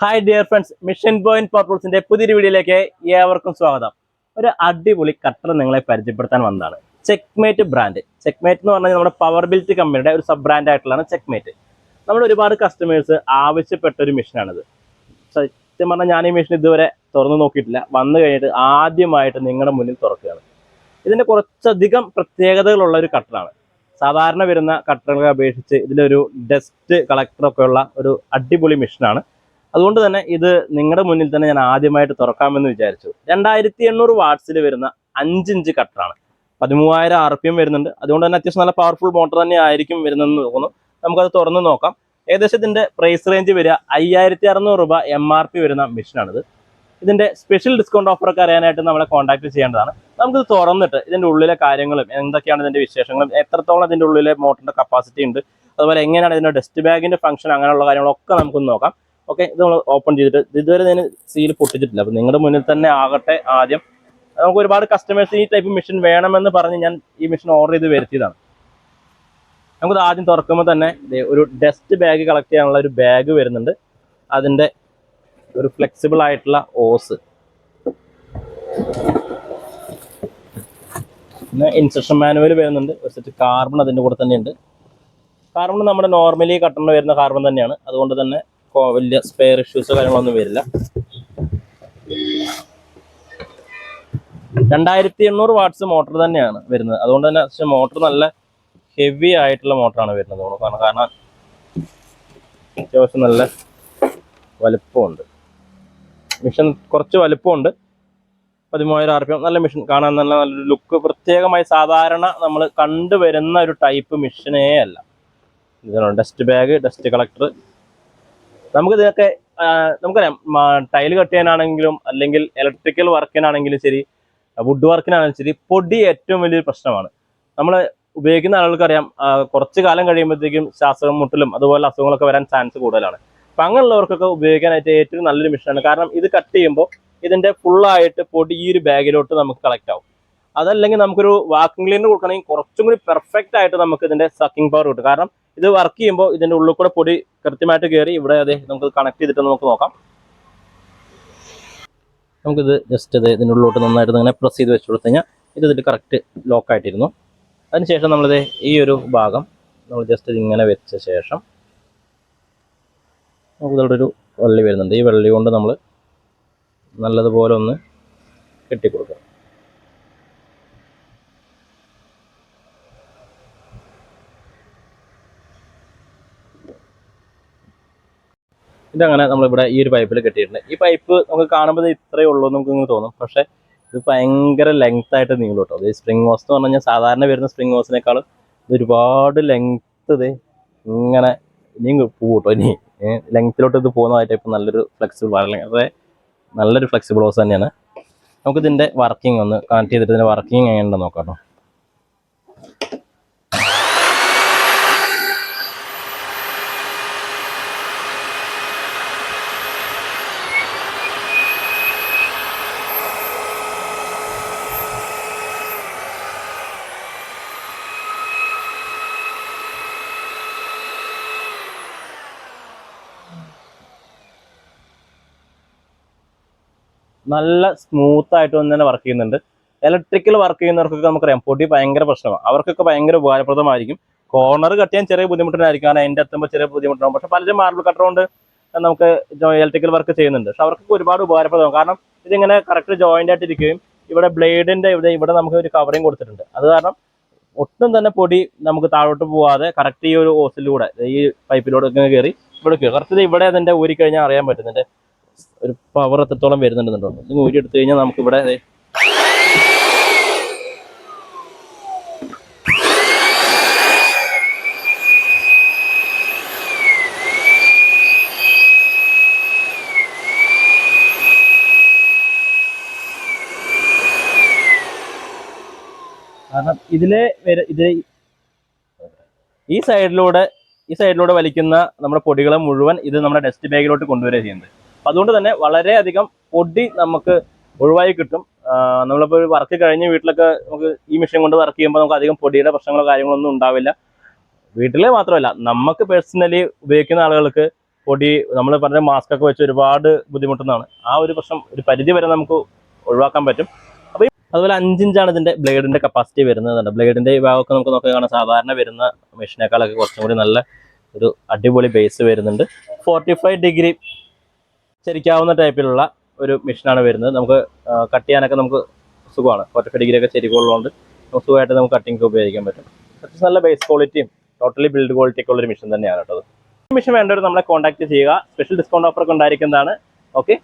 Hi dear friends mission point പർപ്പിൾസിന്റെ പുതിയൊരു വീഡിയോയിലേക്ക് ഏവർക്കും സ്വാഗതം. ഒരു അടിപൊളി കട്ടർ നിങ്ങളെ പരിചയപ്പെടുത്താൻ വന്നതാണ്. ചെക്ക്മേറ്റ് ബ്രാൻഡ് ചെക്ക്മേറ്റ് എന്ന് പറഞ്ഞാൽ നമ്മുടെ പവർ ബിൽറ്റ് കമ്പനിയുടെ ഒരു സബ് ബ്രാൻഡ് ആയിട്ടുള്ളതാണ് ചെക്ക്മേറ്റ് നമ്മൾ ഒരുപാട് കസ്റ്റമേഴ്സ് ആവശ്യപ്പെട്ട ഒരു മെഷീനാണിത് സത്യം പറഞ്ഞാൽ ഞാൻ ഈ മെഷീൻ ഇതുവരെ തുറന്നു നോക്കിയിട്ടില്ല. വന്നു കഴിഞ്ഞിട്ട് ആദ്യമായിട്ട് നിങ്ങളുടെ മുന്നിൽ തുറക്കുകയാണ്. ഇതിന്റെ കുറച്ചധികം പ്രത്യേകതകളുള്ള ഒരു കട്ടറാണ് സാധാരണ വരുന്ന കട്ടറുകളെ അപേക്ഷിച്ച് ഇതിലൊരു ഡസ്റ്റ് കളക്ടറൊക്കെയുള്ള ഒരു അടിപൊളി മെഷീനാണ് അതുകൊണ്ട് തന്നെ ഇത് നിങ്ങളുടെ മുന്നിൽ തന്നെ ഞാൻ ആദ്യമായിട്ട് തുറക്കാമെന്ന് വിചാരിച്ചു. രണ്ടായിരത്തി എണ്ണൂറ് വാട്സിൽ വരുന്ന അഞ്ചിഞ്ച് കട്ടറാണ് പതിമൂവായിരം ആർ പി എം വരുന്നുണ്ട്. അതുകൊണ്ട് തന്നെ അത്യാവശ്യം നല്ല പവർഫുൾ മോട്ടർ തന്നെ ആയിരിക്കും വരുന്നതെന്ന് തോന്നുന്നു. നമുക്കത് തുറന്ന് നോക്കാം. ഏകദേശം ഇതിന്റെ പ്രൈസ് റേഞ്ച് വരിക അയ്യായിരത്തി അറുന്നൂറ് രൂപ എം ആർ പി വരുന്ന മെഷീനാണിത് ഇതിന്റെ സ്പെഷ്യൽ ഡിസ്കൗണ്ട് ഓഫർ ഒക്കെ അറിയാനായിട്ട് നമ്മളെ കോൺടാക്ട് ചെയ്യേണ്ടതാണ്. നമുക്കിത് തുറന്നിട്ട് ഇതിന്റെ ഉള്ളിലെ കാര്യങ്ങളും എന്തൊക്കെയാണ് ഇതിന്റെ വിശേഷങ്ങളും എത്രത്തോളം ഇതിന്റെ ഉള്ളിലെ മോട്ടറിന്റെ കപ്പാസിറ്റി ഉണ്ട് അതുപോലെ എങ്ങനെയാണ് ഇതിന്റെ ഡസ്റ്റ് ബാഗിന്റെ ഫംഗ്ഷൻ അങ്ങനെയുള്ള കാര്യങ്ങളൊക്കെ നമുക്കൊന്ന് നോക്കാം. ഓക്കെ ഇത് നമ്മൾ ഓപ്പൺ ചെയ്തിട്ട് ഇതുവരെ ഞാൻ സീൽ പൊട്ടിച്ചിട്ടില്ല. അപ്പം നിങ്ങളുടെ മുന്നിൽ തന്നെ ആകട്ടെ ആദ്യം. നമുക്ക് ഒരുപാട് കസ്റ്റമേഴ്സ് ഈ ടൈപ്പ് മെഷീൻ വേണമെന്ന് പറഞ്ഞ് ഞാൻ ഈ മെഷീൻ ഓർഡർ ചെയ്ത് വരുത്തിയതാണ്. നമുക്കത് ആദ്യം തുറക്കുമ്പോൾ തന്നെ ഒരു ഡസ്റ്റ് ബാഗ് കളക്ട് ചെയ്യാനുള്ള ഒരു ബാഗ് വരുന്നുണ്ട്. അതിന്റെ ഒരു ഫ്ലെക്സിബിൾ ആയിട്ടുള്ള ഓസ് പിന്നെ ഇൻസ്ട്രക്ഷൻ മാനുവൽ വരുന്നുണ്ട്. ഒരു സെറ്റ് കാർബൺ അതിന്റെ കൂടെ തന്നെ ഉണ്ട് കാർബൺ നമ്മുടെ നോർമലി കട്ടറിന് വരുന്ന കാർബൺ തന്നെയാണ്. അതുകൊണ്ട് തന്നെ വലിയ സ്പെയർ ഇഷ്യൂസോ കാര്യങ്ങളൊന്നും വരില്ല. രണ്ടായിരത്തി എണ്ണൂറ് വാട്ട്സ് മോട്ടർ തന്നെയാണ് വരുന്നത്. അതുകൊണ്ട് തന്നെ പക്ഷേ മോട്ടർ നല്ല ഹെവി ആയിട്ടുള്ള മോട്ടറാണ് വരുന്നത് കാരണം കാരണം അത്യാവശ്യം നല്ല വലുപ്പമുണ്ട്. മിഷൻ കുറച്ച് വലുപ്പമുണ്ട്. പതിമൂവായിരം ആർ പി എം നല്ല മിഷൻ കാണാൻ നല്ല നല്ലൊരു ലുക്ക് പ്രത്യേകമായി സാധാരണ നമ്മൾ കണ്ടുവരുന്ന ഒരു ടൈപ്പ് മിഷനേ അല്ല. ഡസ്റ്റ് ബാഗ് ഡസ്റ്റ് കളക്ടർ നമുക്ക് ഇതിനൊക്കെ നമുക്കറിയാം ടൈൽ കട്ട് ചെയ്യാനാണെങ്കിലും അല്ലെങ്കിൽ ഇലക്ട്രിക്കൽ വർക്കിനാണെങ്കിലും ശരി വുഡ് വർക്കിനാണെങ്കിലും ശരി പൊടി ഏറ്റവും വലിയൊരു പ്രശ്നമാണ്. നമ്മൾ ഉപയോഗിക്കുന്ന ആളുകൾക്കറിയാം കുറച്ച് കാലം കഴിയുമ്പോഴത്തേക്കും ശ്വാസം മുട്ടലും അതുപോലെ അസുഖങ്ങളൊക്കെ വരാൻ ചാൻസ് കൂടുതലാണ്. അപ്പം അങ്ങനെയുള്ളവർക്കൊക്കെ ഉപയോഗിക്കാനായിട്ട് ഏറ്റവും നല്ലൊരു മിഷനാണ്. കാരണം ഇത് കട്ട് ചെയ്യുമ്പോൾ ഇതിന്റെ ഫുള്ളായിട്ട് പൊടി ഈ ഒരു ബാഗിലോട്ട് നമുക്ക് കളക്ട് ആവും. അതല്ലെങ്കിൽ നമുക്കൊരു വാക്കിംഗ് ക്ലീനർ കൊടുക്കണമെങ്കിൽ കുറച്ചും കൂടി പെർഫെക്റ്റ് ആയിട്ട് നമുക്ക് ഇതിന്റെ സക്കിംഗ് പവർ കിട്ടും. കാരണം ഇത് വർക്ക് ചെയ്യുമ്പോൾ ഇതിന്റെ ഉള്ളിൽ കൂടെ പൊടി കൃത്യമായിട്ട് കയറി ഇവിടെ അതെ നമുക്ക് കണക്ട് ചെയ്തിട്ട് നമുക്ക് നോക്കാം. നമുക്കിത് ജസ്റ്റ് അതെ ഇതിന്റെ ഉള്ളിലോട്ട് നന്നായിട്ട് ഇങ്ങനെ പ്രസ് ചെയ്ത് വെച്ച് കൊടുത്തു കഴിഞ്ഞാൽ ഇത് ഇതിൽ കറക്റ്റ് ലോക്കായിട്ടിരുന്നു അതിനുശേഷം നമ്മളിത് ഈ ഒരു ഭാഗം നമ്മൾ ജസ്റ്റ് ഇതിങ്ങനെ വെച്ച ശേഷം നമുക്ക് ഇതിലൂടെ ഒരു വള്ളി വരുന്നുണ്ട്. ഈ വള്ളി കൊണ്ട് നമ്മൾ നല്ലതുപോലെ ഒന്ന് കെട്ടിക്കൊടുക്കുക ഇതങ്ങനെ നമ്മളിവിടെ ഈ ഒരു പൈപ്പിൽ കെട്ടിയിട്ടുണ്ട്. ഈ പൈപ്പ് നമുക്ക് കാണുമ്പോൾ ഇത് ഇത്രയേ ഉള്ളൂ നമുക്ക് ഇങ്ങനെ തോന്നും. പക്ഷേ ഇത് ഭയങ്കര ലെങ്ത് ആയിട്ട് നീളും കേട്ടോ ഇത് സ്പ്രിംഗ് ഹോസ് എന്ന് പറഞ്ഞാൽ സാധാരണ വരുന്ന സ്പ്രിംഗ് ഹോസിനേക്കാളും ഇത് ഒരുപാട് ലെങ്ത് ഇത് ഇങ്ങനെ ഇനിയും പോകും കേട്ടോ ഇനി. ലെങ്ത്തിലോട്ട് ഇത് പോകുന്നതായിട്ട് ഇപ്പം നല്ലൊരു ഫ്ലെക്സിബിൾ വളരെ നല്ലൊരു ഫ്ലെക്സിബിൾ ഹോസ് തന്നെയാണ്. നമുക്കിതിന്റെ വർക്കിംഗ് ഒന്ന് കണക്ട് ചെയ്തിട്ട് ഇതിന്റെ വർക്കിംഗ് എങ്ങനെയുണ്ടെന്ന് നോക്കാം കേട്ടോ നല്ല സ്മൂത്ത് ആയിട്ട് തന്നെ വർക്ക് ചെയ്യുന്നുണ്ട്. ഇലക്ട്രിക്കൽ വർക്ക് ചെയ്യുന്നവർക്കൊക്കെ നമുക്കറിയാം പൊടി ഭയങ്കര പ്രശ്നമാണ്. അവർക്കൊക്കെ ഭയങ്കര ഉപകാരപ്രദമായിരിക്കും. കോർണർ കട്ട് ചെയ്യാൻ ചെറിയ ബുദ്ധിമുട്ടുണ്ടായിരിക്കും കാരണം എന്റെ എത്തുമ്പോൾ ചെറിയ ബുദ്ധിമുട്ടുണ്ടാകും പക്ഷെ പലരും മാർബിൾ കട്ടർ കൊണ്ട് നമുക്ക് ഇലക്ട്രിക്കൽ വർക്ക് ചെയ്യുന്നുണ്ട്. പക്ഷെ അവർക്കൊക്കെ ഒരുപാട് ഉപകാരപ്രദമാകും കാരണം ഇതിങ്ങനെ കറക്റ്റ് ജോയിന്റ് ആയിട്ട് ഇരിക്കുകയും ഇവിടെ ബ്ലേഡിന്റെ ഇവിടെ ഇവിടെ നമുക്ക് ഒരു കവറിങ് കൊടുത്തിട്ടുണ്ട്. അത് കാരണം ഒട്ടും തന്നെ പൊടി നമുക്ക് താഴോട്ട് പോവാതെ കറക്റ്റ് ഈ ഒരു ഓസിലൂടെ ഈ പൈപ്പിലൂടെ ഇങ്ങനെ കയറി ഇവിടെ കറക്റ്റ് ഇവിടെ അതിന്റെ ഊരി കഴിഞ്ഞാൽ അറിയാൻ പറ്റും ഇതിന്റെ ഒരു പവർ എത്രത്തോളം വരുന്നുണ്ടെന്നുണ്ടോ? ഇത് ഊരി എടുത്തു കഴിഞ്ഞാൽ നമുക്കിവിടെ കാരണം ഇതിലെ ഇത് ഈ സൈഡിലൂടെ ഈ സൈഡിലൂടെ വലിക്കുന്ന നമ്മുടെ പൊടികളെ മുഴുവൻ ഇത് നമ്മുടെ ഡസ്റ്റ് ബാഗിലോട്ട് കൊണ്ടുവരിക ചെയ്യുന്നത്. അതുകൊണ്ട് തന്നെ വളരെയധികം പൊടി നമുക്ക് ഒഴിവായി കിട്ടും. നമ്മളിപ്പോൾ വർക്ക് കഴിഞ്ഞ് വീട്ടിലൊക്കെ നമുക്ക് ഈ മെഷീൻ കൊണ്ട് വർക്ക് ചെയ്യുമ്പോൾ നമുക്ക് അധികം പൊടിയുടെ പ്രശ്നങ്ങളോ കാര്യങ്ങളൊന്നും ഉണ്ടാവില്ല. വീട്ടിലെ മാത്രമല്ല നമുക്ക് പേഴ്സണലി ഉപയോഗിക്കുന്ന ആളുകൾക്ക് പൊടി നമ്മൾ പറഞ്ഞ മാസ്ക് ഒക്കെ വെച്ച് ഒരുപാട് ബുദ്ധിമുട്ടുന്നതാണ്. ആ ഒരു പ്രശ്നം ഒരു പരിധി വരെ നമുക്ക് ഒഴിവാക്കാൻ പറ്റും. അപ്പോൾ അതുപോലെ അഞ്ചിഞ്ചാണ് ഇതിന്റെ ബ്ലേഡിന്റെ കപ്പാസിറ്റി വരുന്നത് ബ്ലേഡിന്റെ ഈ ഭാഗമൊക്കെ നമുക്ക് നോക്കി കാണാൻ സാധാരണ വരുന്ന മെഷീനേക്കാളൊക്കെ കുറച്ചും കൂടി നല്ല ഒരു അടിപൊളി ബേസ് വരുന്നുണ്ട്. ഫോർട്ടി ഡിഗ്രി ചരിക്കാവുന്ന ടൈപ്പിലുള്ള ഒരു മെഷീനാണ് വരുന്നത്. നമുക്ക് കട്ട് ചെയ്യാനൊക്കെ നമുക്ക് സുഖമാണ്. ഫോർട്ടി ഫൈവ് ഡിഗ്രി ഒക്കെ ചെരിക്കുള്ളതുകൊണ്ട് നമുക്ക് സുഖമായിട്ട് നമുക്ക് കട്ടിങ് ഉപയോഗിക്കാൻ പറ്റും. അത്യാവശ്യം നല്ല ബേസ് ക്വാളിറ്റിയും ടോട്ടലി ബിൽഡ് ക്വാളിറ്റി ഒക്കെ ഉള്ളൊരു മെഷീൻ തന്നെയാണ് കേട്ടോ മെഷീൻ വേണ്ടവർ നമ്മളെ കോൺടാക്ട് ചെയ്യുക. സ്പെഷ്യൽ ഡിസ്കൗണ്ട് ഓഫർ ഒക്കെ ഉണ്ടായിരിക്കുന്നതാണ്. ഓക്കെ